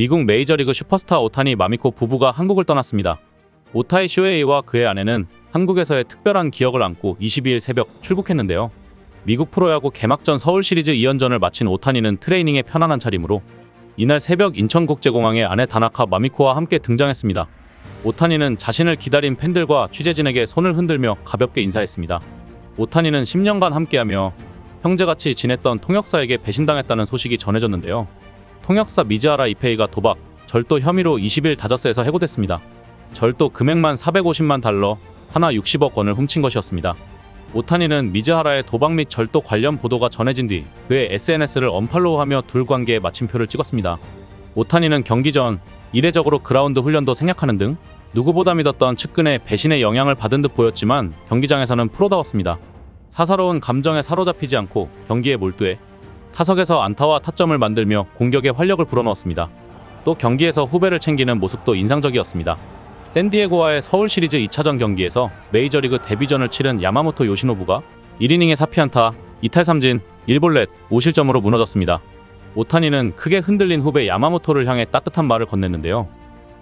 미국 메이저리그 슈퍼스타 오타니 마미코 부부가 한국을 떠났습니다. 오타이 쇼헤이와 그의 아내는 한국에서의 특별한 기억을 안고 22일 새벽 출국했는데요. 미국 프로야구 개막전 서울 시리즈 2연전을 마친 오타니는 트레이닝에 편안한 차림으로 이날 새벽 인천국제공항에 아내 다나카 마미코와 함께 등장했습니다. 오타니는 자신을 기다린 팬들과 취재진에게 손을 흔들며 가볍게 인사했습니다. 오타니는 10년간 함께하며 형제같이 지냈던 통역사에게 배신당했다는 소식이 전해졌는데요. 통역사 미즈하라 이페이가 도박, 절도 혐의로 20일 다저스에서 해고됐습니다. 절도 금액만 450만 달러, 하나 60억 원을 훔친 것이었습니다. 오타니는 미즈하라의 도박 및 절도 관련 보도가 전해진 뒤 그의 SNS를 언팔로우하며 둘 관계에 마침표를 찍었습니다. 오타니는 경기 전 이례적으로 그라운드 훈련도 생략하는 등 누구보다 믿었던 측근의 배신의 영향을 받은 듯 보였지만 경기장에서는 프로다웠습니다. 사사로운 감정에 사로잡히지 않고 경기에 몰두해 타석에서 안타와 타점을 만들며 공격에 활력을 불어넣었습니다. 또 경기에서 후배를 챙기는 모습도 인상적이었습니다. 샌디에고와의 서울 시리즈 2차전 경기에서 메이저리그 데뷔전을 치른 야마모토 요시노부가 1이닝에 4피안타, 2탈 3진, 1볼넷, 5실점으로 무너졌습니다. 오타니는 크게 흔들린 후배 야마모토를 향해 따뜻한 말을 건넸는데요.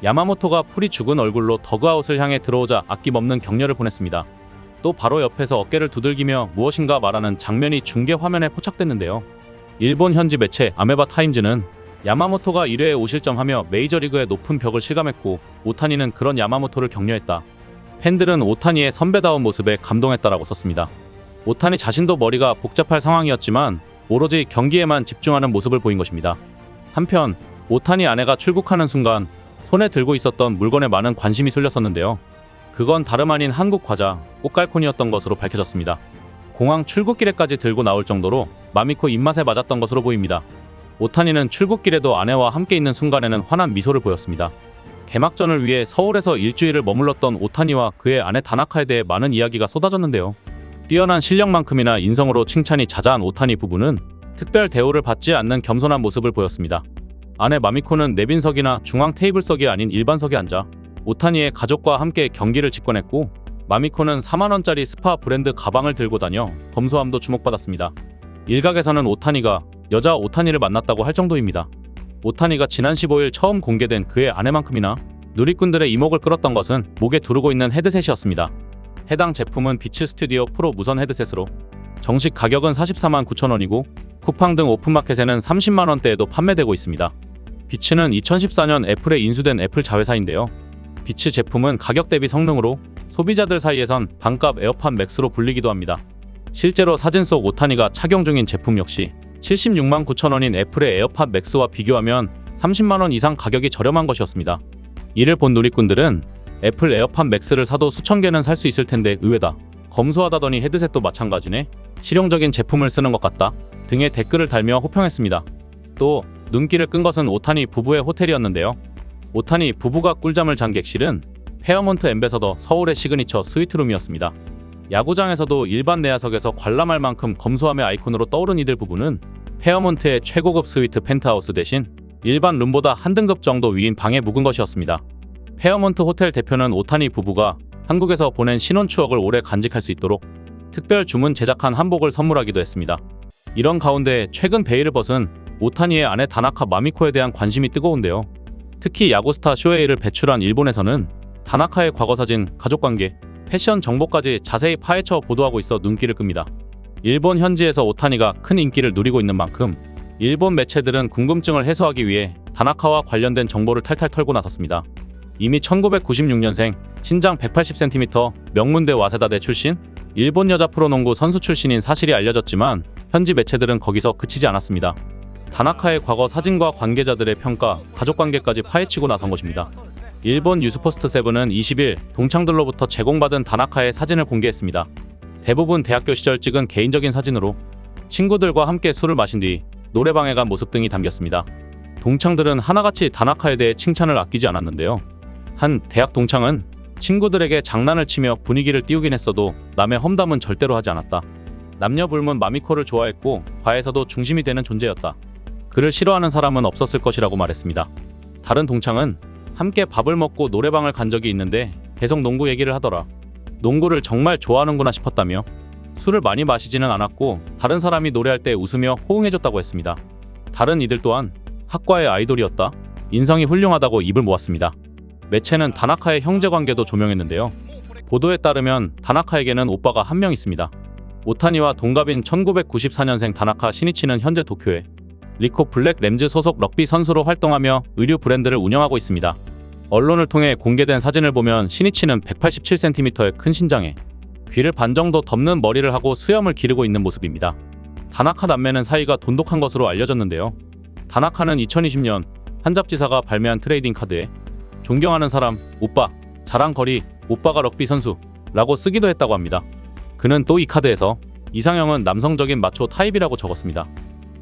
야마모토가 풀이 죽은 얼굴로 더그아웃을 향해 들어오자 아낌없는 격려를 보냈습니다. 또 바로 옆에서 어깨를 두들기며 무엇인가 말하는 장면이 중계 화면에 포착됐는데요. 일본 현지 매체 아메바 타임즈는 야마모토가 1회에 5실점하며 메이저리그의 높은 벽을 실감했고 오타니는 그런 야마모토를 격려했다. 팬들은 오타니의 선배다운 모습에 감동했다라고 썼습니다. 오타니 자신도 머리가 복잡할 상황이었지만 오로지 경기에만 집중하는 모습을 보인 것입니다. 한편 오타니 아내가 출국하는 순간 손에 들고 있었던 물건에 많은 관심이 쏠렸었는데요. 그건 다름 아닌 한국 과자 꽃갈콘이었던 것으로 밝혀졌습니다. 공항 출국길에까지 들고 나올 정도로 마미코 입맛에 맞았던 것으로 보입니다. 오타니는 출국길에도 아내와 함께 있는 순간에는 환한 미소를 보였습니다. 개막전을 위해 서울에서 일주일을 머물렀던 오타니와 그의 아내 다나카에 대해 많은 이야기가 쏟아졌는데요. 뛰어난 실력만큼이나 인성으로 칭찬이 자자한 오타니 부부는 특별 대우를 받지 않는 겸손한 모습을 보였습니다. 아내 마미코는 내빈석이나 중앙 테이블석이 아닌 일반석에 앉아 오타니의 가족과 함께 경기를 직관했고 마미코는 4만원짜리 스파 브랜드 가방을 들고 다녀 검소함도 주목받았습니다. 일각에서는 오타니가 여자 오타니를 만났다고 할 정도입니다. 오타니가 지난 15일 처음 공개된 그의 아내만큼이나 누리꾼들의 이목을 끌었던 것은 목에 두르고 있는 헤드셋이었습니다. 해당 제품은 비츠 스튜디오 프로 무선 헤드셋으로 정식 가격은 44만 9천 원이고 쿠팡 등 오픈마켓에는 30만 원대에도 판매되고 있습니다. 비츠는 2014년 애플에 인수된 애플 자회사인데요. 비츠 제품은 가격 대비 성능으로 소비자들 사이에선 반값 에어팟 맥스로 불리기도 합니다. 실제로 사진 속 오타니가 착용 중인 제품 역시 76만 9천 원인 애플의 에어팟 맥스와 비교하면 30만 원 이상 가격이 저렴한 것이었습니다. 이를 본 누리꾼들은 애플 에어팟 맥스를 사도 수천 개는 살 수 있을 텐데 의외다. 검소하다더니 헤드셋도 마찬가지네. 실용적인 제품을 쓰는 것 같다. 등의 댓글을 달며 호평했습니다. 또 눈길을 끈 것은 오타니 부부의 호텔이었는데요. 오타니 부부가 꿀잠을 잔 객실은 페어몬트 엠베서더 서울의 시그니처 스위트룸이었습니다. 야구장에서도 일반 내야석에서 관람할 만큼 검소함의 아이콘으로 떠오른 이들 부부는 페어몬트의 최고급 스위트 펜트하우스 대신 일반 룸보다 한 등급 정도 위인 방에 묵은 것이었습니다. 페어몬트 호텔 대표는 오타니 부부가 한국에서 보낸 신혼 추억을 오래 간직할 수 있도록 특별 주문 제작한 한복을 선물하기도 했습니다. 이런 가운데 최근 베일을 벗은 오타니의 아내 다나카 마미코에 대한 관심이 뜨거운데요. 특히 야구스타 쇼헤이를 배출한 일본에서는 다나카의 과거 사진, 가족관계, 패션 정보까지 자세히 파헤쳐 보도하고 있어 눈길을 끕니다. 일본 현지에서 오타니가 큰 인기를 누리고 있는 만큼 일본 매체들은 궁금증을 해소하기 위해 다나카와 관련된 정보를 탈탈 털고 나섰습니다. 이미 1996년생, 신장 180cm, 명문대 와세다대 출신, 일본 여자 프로농구 선수 출신인 사실이 알려졌지만 현지 매체들은 거기서 그치지 않았습니다. 다나카의 과거 사진과 관계자들의 평가, 가족 관계까지 파헤치고 나선 것입니다. 일본 뉴스포스트 세븐은 20일 동창들로부터 제공받은 다나카의 사진을 공개했습니다. 대부분 대학교 시절 찍은 개인적인 사진으로 친구들과 함께 술을 마신 뒤 노래방에 간 모습 등이 담겼습니다. 동창들은 하나같이 다나카에 대해 칭찬을 아끼지 않았는데요. 한 대학 동창은 친구들에게 장난을 치며 분위기를 띄우긴 했어도 남의 험담은 절대로 하지 않았다. 남녀 불문 마미코를 좋아했고 과에서도 중심이 되는 존재였다. 그를 싫어하는 사람은 없었을 것이라고 말했습니다. 다른 동창은 함께 밥을 먹고 노래방을 간 적이 있는데 계속 농구 얘기를 하더라. 농구를 정말 좋아하는구나 싶었다며 술을 많이 마시지는 않았고 다른 사람이 노래할 때 웃으며 호응해줬다고 했습니다. 다른 이들 또한 학과의 아이돌이었다. 인성이 훌륭하다고 입을 모았습니다. 매체는 다나카의 형제 관계도 조명했는데요. 보도에 따르면 다나카에게는 오빠가 한 명 있습니다. 오타니와 동갑인 1994년생 다나카 시니치는 현재 도쿄에 리코 블랙 램즈 소속 럭비 선수로 활동하며 의류 브랜드를 운영하고 있습니다. 언론을 통해 공개된 사진을 보면 시니치는 187cm의 큰 신장에 귀를 반 정도 덮는 머리를 하고 수염을 기르고 있는 모습입니다. 다나카 남매는 사이가 돈독한 것으로 알려졌는데요. 다나카는 2020년 한 잡지사가 발매한 트레이딩 카드에 존경하는 사람, 오빠, 자랑거리, 오빠가 럭비 선수 라고 쓰기도 했다고 합니다. 그는 또 이 카드에서 이상형은 남성적인 마초 타입이라고 적었습니다.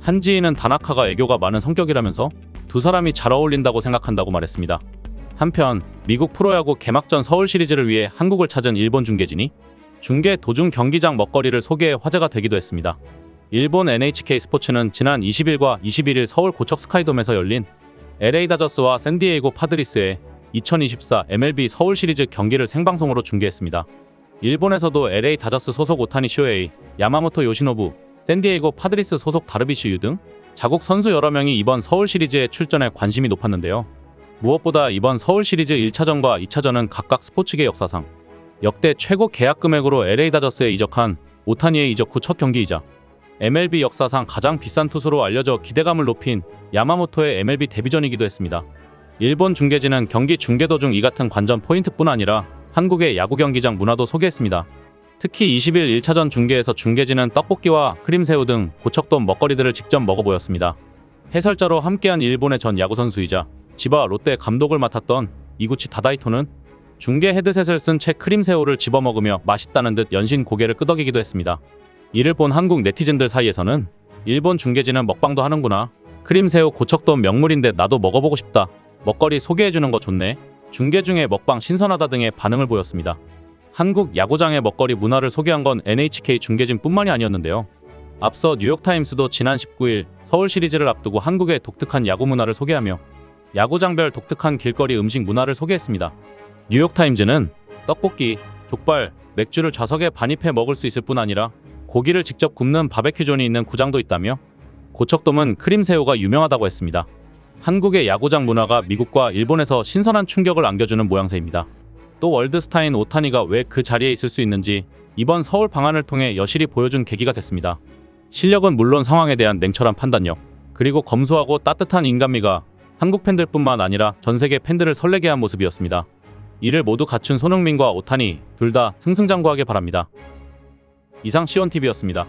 한 지인은 다나카가 애교가 많은 성격이라면서 두 사람이 잘 어울린다고 생각한다고 말했습니다. 한편 미국 프로야구 개막전 서울 시리즈를 위해 한국을 찾은 일본 중계진이 중계 도중 경기장 먹거리를 소개해 화제가 되기도 했습니다. 일본 NHK 스포츠는 지난 20일과 21일 서울 고척 스카이돔에서 열린 LA 다저스와 샌디에이고 파드리스의 2024 MLB 서울 시리즈 경기를 생방송으로 중계했습니다. 일본에서도 LA 다저스 소속 오타니 쇼에이, 야마모토 요시노부, 샌디에이고 파드리스 소속 다르비슈 유등 자국 선수 여러 명이 이번 서울 시리즈에 출전해 관심이 높았는데요. 무엇보다 이번 서울 시리즈 1차전과 2차전은 각각 스포츠계 역사상 역대 최고 계약 금액으로 LA 다저스에 이적한 오타니의 이적 후 첫 경기이자 MLB 역사상 가장 비싼 투수로 알려져 기대감을 높인 야마모토의 MLB 데뷔전이기도 했습니다. 일본 중계진은 경기 중계 도중 이 같은 관전 포인트뿐 아니라 한국의 야구 경기장 문화도 소개했습니다. 특히 20일 1차전 중계에서 중계진은 떡볶이와 크림새우 등 고척돔 먹거리들을 직접 먹어 보였습니다. 해설자로 함께한 일본의 전 야구 선수이자 지바 롯데 감독을 맡았던 이구치 다다이토는 중계 헤드셋을 쓴 채 크림새우를 집어먹으며 맛있다는 듯 연신 고개를 끄덕이기도 했습니다. 이를 본 한국 네티즌들 사이에서는 일본 중계진은 먹방도 하는구나. 크림새우 고척돔 명물인데 나도 먹어보고 싶다. 먹거리 소개해주는 거 좋네. 중계 중에 먹방 신선하다 등의 반응을 보였습니다. 한국 야구장의 먹거리 문화를 소개한 건 NHK 중계진뿐만이 아니었는데요. 앞서 뉴욕타임스도 지난 19일 서울 시리즈를 앞두고 한국의 독특한 야구 문화를 소개하며 야구장별 독특한 길거리 음식 문화를 소개했습니다. 뉴욕타임즈는 떡볶이, 족발, 맥주를 좌석에 반입해 먹을 수 있을 뿐 아니라 고기를 직접 굽는 바베큐존이 있는 구장도 있다며 고척돔은 크림새우가 유명하다고 했습니다. 한국의 야구장 문화가 미국과 일본에서 신선한 충격을 안겨주는 모양새입니다. 또 월드스타인 오타니가 왜 그 자리에 있을 수 있는지 이번 서울 방안을 통해 여실히 보여준 계기가 됐습니다. 실력은 물론 상황에 대한 냉철한 판단력, 그리고 검소하고 따뜻한 인간미가 한국 팬들뿐만 아니라 전 세계 팬들을 설레게 한 모습이었습니다. 이를 모두 갖춘 손흥민과 오타니 둘 다 승승장구하길 바랍니다. 이상 시원TV였습니다.